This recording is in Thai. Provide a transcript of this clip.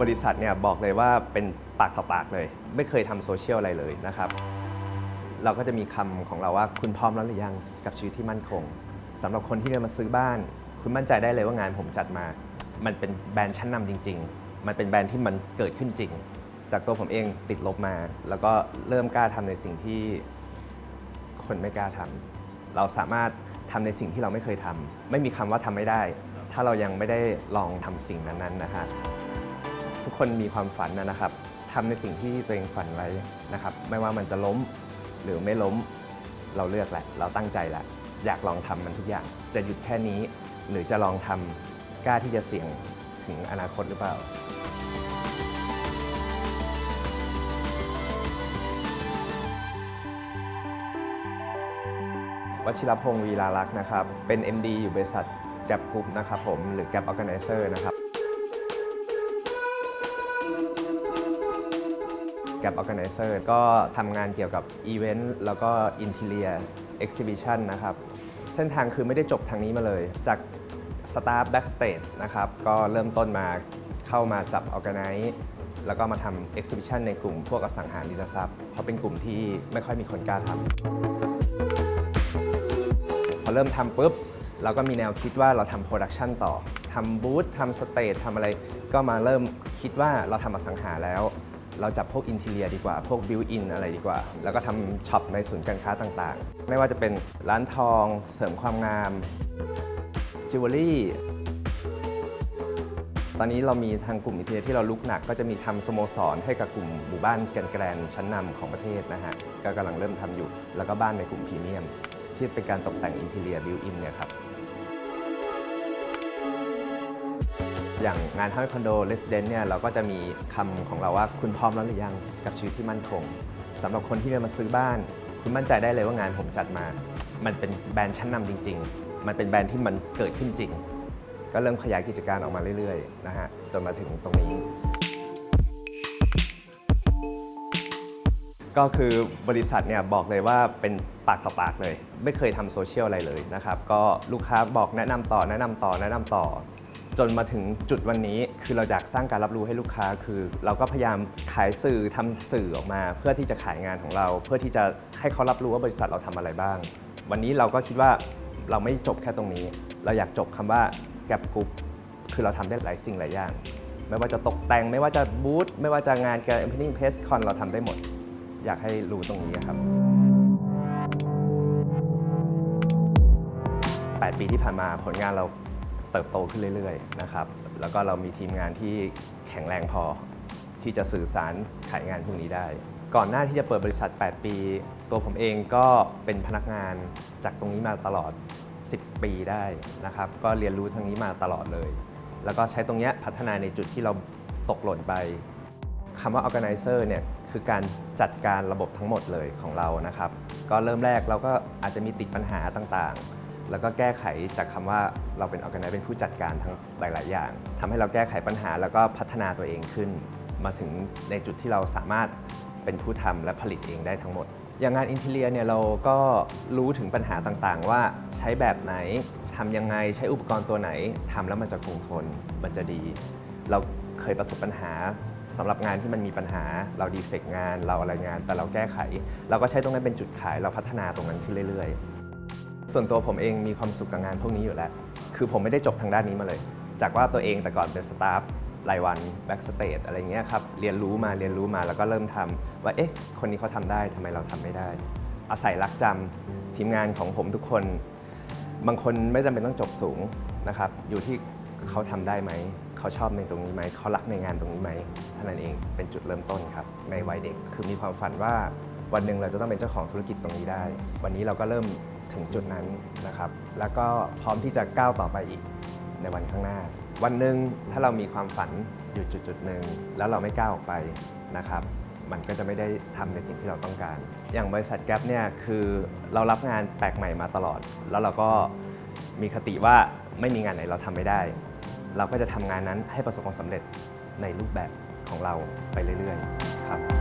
บริษัทเนี่ยบอกเลยว่าเป็นปากต่อปากเลย ไม่เคยทำโซเชียลอะไรเลยนะครับ เราก็จะมีคำของเราว่าคุณพร้อมแล้วหรือยังกับชีวิตที่มั่นคงสำหรับคนที่จะมาซื้อบ้าน คุณมั่นใจได้เลยว่างานผมจัดมา มันเป็นแบรนด์ชั้นนำจริง ๆ มันเป็นแบรนด์ที่มันเกิดขึ้นจริง จากตัวผมเองติดลบมา แล้วก็เริ่มกล้าทำในสิ่งที่คนไม่กล้าทำเราสามารถทำในสิ่งที่เราไม่เคยทำไม่มีคำว่าทำไม่ได้ ถ้าเรายังไม่ได้ลองทำสิ่งนั้นๆนะฮะ ทุกคนมีความฝันนะครับทำในสิ่งที่ตัวเองฝันไว้นะครับ ไม่ว่ามันจะล้มหรือไม่ล้มเราเลือกแหละ เราตั้งใจแหละ อยากลองทำมันทุกอย่าง จะหยุดแค่นี้ หรือจะลองทำกล้าที่จะเสี่ยงถึงอนาคตหรือเปล่าวชิรพงศ์วีลาลักษ์นะครับ เป็น MD อยู่บริษัทแก p ก r ุ u p นะครับผม หรือ Gap Organizer นะครับ ก p Organizer ก็ทำงานเกี่ยวกับอีเวนต์แล้วก็อินเทเลียเอ็กซิบิชันนะครับ เส้นทางคือไม่ได้จบทางนี้มาเลย จากสตาฟแบ็กสเตจนะครับ ก็เริ่มต้นมาเข้ามาจับ Organize แล้วก็มาทำ Exhibition ในกลุ่มพวกอสังหาริมทรัพย์ เพราะเป็นกลุ่มที่ไม่ค่อยมีคนกล้าทำพอเริ่มทำปุ๊บเราก็มีแนวคิดว่าเราทำโปรดักชันต่อทำบูธทำสเตจทำอะไร ก็มาเริ่มคิดว่าเราทำอสังหาแล้ว เราจับพวกอินเทียดีกว่า พวกบิวอินอะไรดีกว่า แล้วก็ทำช็อปในศูนย์การค้าต่างๆ ไม่ว่าจะเป็นร้านทองเสริมความงามจิวเวลรี่ตอนนี้เรามีทางกลุ่มอินเทียที่เราลุกหนัก ก็จะมีทำสโมสรให้กับกลุ่มหมู่บ้านแกรนแกรนชั้นนำของประเทศนะฮะก็กำลังเริ่มทำอยู่ แล้วก็บ้านในกลุ่มพรีเมียม ที่เป็นการตกแต่งอินเทียบิวอินเนี่ยครับ อย่างงานเฮ้าคอนโดเรสเดนเนี่ยเราก็จะมีคำของเราว่าคุณพร้อมแล้วหรือยังกับชีวิตที่มั่นคงสำหรับคนที่จะมาซื้อบ้าน คุณมั่นใจได้เลยว่างานผมจัดมา มันเป็นแบรนด์ชั้นนำจริง ๆ มันเป็นแบรนด์ที่มันเกิดขึ้นจริง ก็เริ่มขยายกิจการออกมาเรื่อยๆนะฮะจนมาถึงตรงนี้ ก็คือบริษัทเนี่ยบอกเลยว่าเป็นปากต่อปากเลย ไม่เคยทำโซเชียลอะไรเลยนะครับก็ลูกค้าบอกแนะนำต่อแนะนำต่อแนะนำต่อ จนมาถึงจุดวันนี้ คือเราอยากสร้างการรับรู้ให้ลูกค้า คือเราก็พยายามขายสื่อทำสื่อออกมา เพื่อที่จะขายงานของเรา เพื่อที่จะให้เขารับรู้ว่าบริษัทเราทำอะไรบ้าง วันนี้เราก็คิดว่าเราไม่จบแค่ตรงนี้ เราอยากจบคำว่าแก p ก r ุ u p คือเราทำได้หลายสิ่งหลายอย่างไม่ว่าจะตกแต่งไม่ว่าจะบูธไม่ว่าจะงานการ opening press con เราทำได้หมด อยากให้รู้ตรงนี้ครับ 8 ปีที่ผ่านมาผลงานเรา เติบโตขึ้นเรื่อยๆนะครับแล้วก็เรามีทีมงานที่แข็งแรงพอ ที่จะสื่อสารขายงานพวกนี้ได้ ก่อนหน้าที่จะเปิดบริษัท 8 ปี ตัวผมเองก็เป็นพนักงานจากตรงนี้มาตลอด 10 ปีได้นะครับ ก็เรียนรู้ทางนี้มาตลอดเลย แล้วก็ใช้ตรงนี้พัฒนาในจุดที่เราตกหล่นไปคำว่า organizer เนี่ยคือการจัดการระบบทั้งหมดเลยของเรานะครับ ก็เริ่มแรกเราก็อาจจะมีติดปัญหาต่างๆ แล้วก็แก้ไขจากคำว่าเราเป็น organizer เป็นผู้จัดการทั้งหลาย ๆ อย่างทำให้เราแก้ไขปัญหาแล้วก็พัฒนาตัวเองขึ้น มาถึงในจุดที่เราสามารถเป็นผู้ทำและผลิตเองได้ทั้งหมด อย่างงานอินเทเลียเนี่ยเราก็รู้ถึงปัญหาต่าง ๆ ว่าใช้แบบไหนทำยังไงใช้อุปกรณ์ตัวไหนทำแล้วมันจะคงทนมันจะดี เราเคยประสบปัญหาสำหรับงานที่มันมีปัญหาเราดีเฟกงานเราอะไรงาน แต่เราแก้ไข เราก็ใช้ตรงนั้นเป็นจุดขายเราพัฒนาตรงนั้นขึ้นเรื่อย ๆ ส่วนตัวผมเองมีความสุขกับงานพวกนี้อยู่แล้ว คือผมไม่ได้จบทางด้านนี้มาเลย จากว่าตัวเองแต่ก่อนเป็นสตาฟรายวันแบ็กสเตจอะไรเงี้ยครับ เรียนรู้มาเรียนรู้มาแล้วก็เริ่มทำว่าเอ๊ะคนนี้เขาทำได้ทำไมเราทำไม่ได้ อาศัยรักจำทีมงานของผมทุกคน บางคนไม่จำเป็นต้องจบสูงนะครับ อยู่ที่เขาทำได้ไหม เขาชอบในตรงนี้ไหม เขารักในงานตรงนี้ไหมเท่านั้นเองเป็นจุดเริ่มต้นครับ ในวัยเด็กคือมีความฝันว่า วันหนึ่งเราจะต้องเป็นเจ้าของธุรกิจตรงนี้ได้ วันนี้เราก็เริ่มถึงจุดนั้นนะครับ แล้วก็พร้อมที่จะก้าวต่อไปอีกในวันข้างหน้า วันหนึ่งถ้าเรามีความฝันอยู่จุดจุดหนึ่งแล้วเราไม่ก้าวออกไปนะครับมันก็จะไม่ได้ทำในสิ่งที่เราต้องการ อย่างบริษัทแก๊ปเนี่ยคือเรารับงานแปลกใหม่มาตลอด แล้วเราก็มีคติว่าไม่มีงานไหนเราทำไม่ได้ เราก็จะทำงานนั้นให้ประสบความสำเร็จในรูปแบบของเราไปเรื่อยๆ ครับ